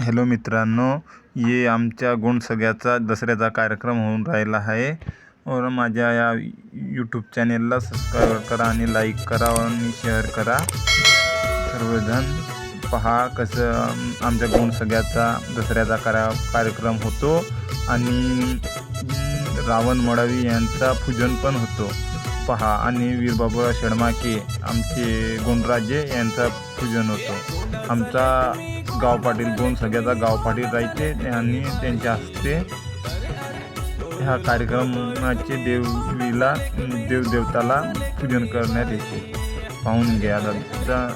Hello मित्रांनो ये आमच्या गोंडसगळ्याचा दसऱ्याचा कार्यक्रम होऊन राहिला आहे. और माझ्या या यूट्यूब चॅनेलला सबस्क्राईब करा आणि लाईक करा आणि शेअर करा. सर्वजण पहा कसं आमच्या गोंडसगळ्याचा दसऱ्याचा करा कार्यक्रम होतो. आणि रावण मडावी यांचा पूजन पण होतो. पहा आणि वीरबाबुराव शेडमाके आमचे गोंडराजे यांचा पूजन होतो. आमचा गाव पाटील दोन सगळ्याचा गाव पाटील राहायचे आणि त्यांच्या हस्ते ह्या कार्यक्रमाचे देवीला देवदेवताला पूजन करण्यात येते. पाहून घ्या दादा.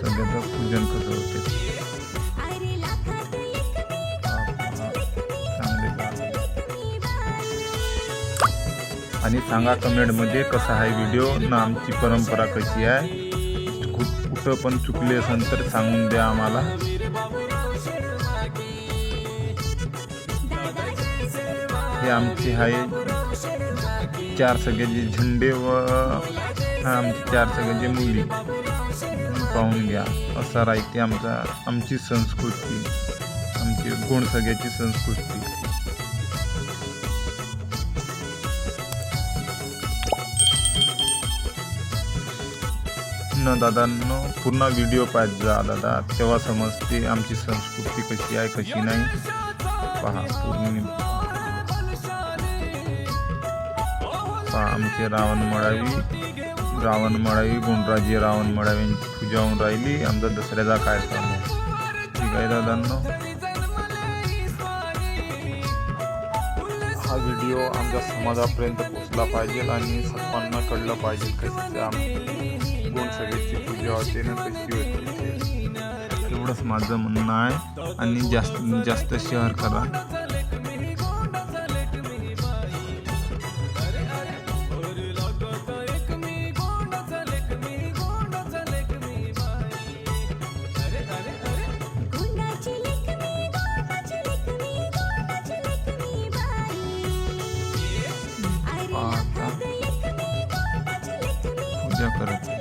सगळ्याचं पूजन कसं होते? आणि सांगा कमेंटमध्ये कसा आहे व्हिडिओ ना आमची परंपरा कशी आहे? खूप कुठं पण चुकले असेल तर सांगून द्या आम्हाला. हे आमचे आहे चार सगळ्याचे झेंडे व आमचे चार सगळ्याचे मुली. पाहून घ्या. असा राहते आमचा आमची संस्कृती. आमची गोंड सगळ्याची संस्कृती. न दादांनो पूर्ण व्हिडिओ पाहत जा दादा. तेव्हा समजते आमची संस्कृती कशी आहे कशी नाही पहा पूर्ण पहा आमचे रावण मळावी रावण मळावी गुंडराजे रावण मळावी यांची पूजा होऊन राहिली. आमचा दसऱ्याचा काय काम ठीक आहे दादांनो. हा व्हिडिओ आमच्या समाजापर्यंत पोचला पाहिजे आणि सर्वांना कळलं पाहिजे कसं आम पूजा होते ना होते. एवढंच माझं म्हणणं आहे. आणि जास्त जास्त शेअर करा. लेकमी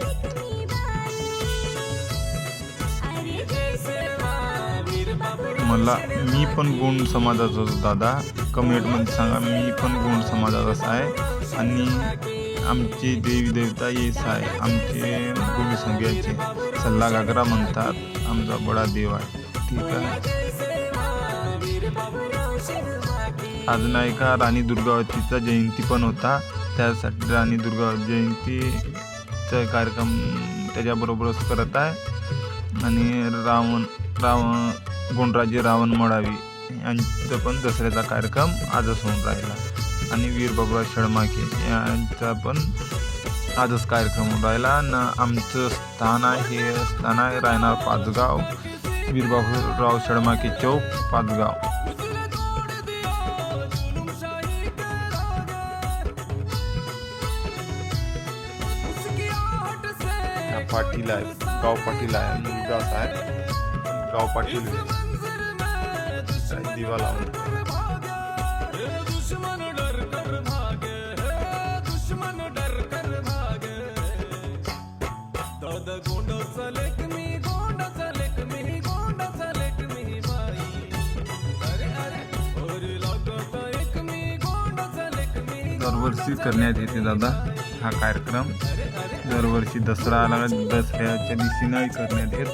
मला मी पण गोंड समाजाचाच दादा. कमेंटमध्ये सांगा मी पण गोंड समाजाचाच आहे आणि आमचे देवी देवता येस आहे. आमचे गोवी संघ्याचे सल्ला गागरा म्हणतात. आमचा बडा देव आहे. ठीक आहे. आज नाही का राणी दुर्गावतीचा जयंती पण होता. त्यासाठी राणी दुर्गावती जयंतीचा कार्यक्रम त्याच्याबरोबरच करत आहे. आणि रावण रावण गुणराजे रावण मोडावी यांचं पण दसऱ्याचा कार्यक्रम आजच होऊन राहिला. आणि वीर बाबुराव यांचा पण आजच कार्यक्रम होऊन राहिला. न आमचं स्थान आहे हे स्थान आहे राहणार पाचगाव. वीर बाबुराव चौक पाचगाव. पाटील आहे गाव पाटील आहे मुलगा आहे गाव पाटील. दिवा लावून. दरवर्षी करण्यात येते दादा. हा कार्यक्रम. दरवर्षी दसरा आला दसऱ्याच्या दिवशी नाही करण्यात येत.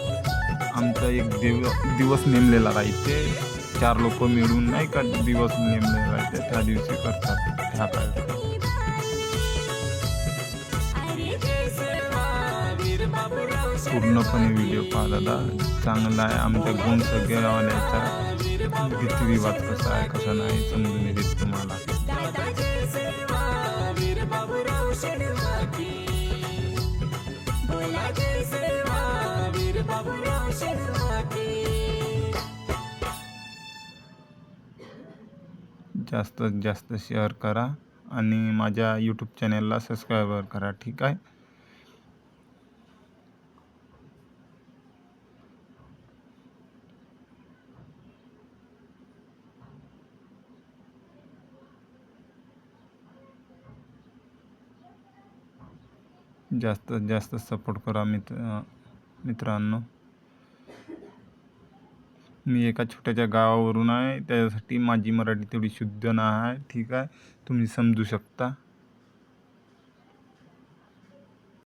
आमचा एक दिव दिवस नेमलेला राहते. चार लोक मिळून नाही का दिवस नेमलेला राहते त्या दिवशी करतात ह्या कार्यक्रम पूर्णपणे व्हिडिओ पहा दादा चांगला आहे आमच्या गुण सगळ्यावाल्याचा. रीतिरिवाज कसा आहे कसा नाही समजून येते तुम्हाला. जास्तीत जास्त शेअर करा आणि माझ्या यूट्यूब चॅनेलला सबस्क्राईबर करा ठीक आहे? जास्तीत जास्त सपोर्ट करा मित्र मित्रांनो. मी एका छोट्याच्या गावावरून आहे. त्यासाठी माझी मराठी तेवढी शुद्ध नाही आहे. ठीक आहे. तुम्ही समजू शकता.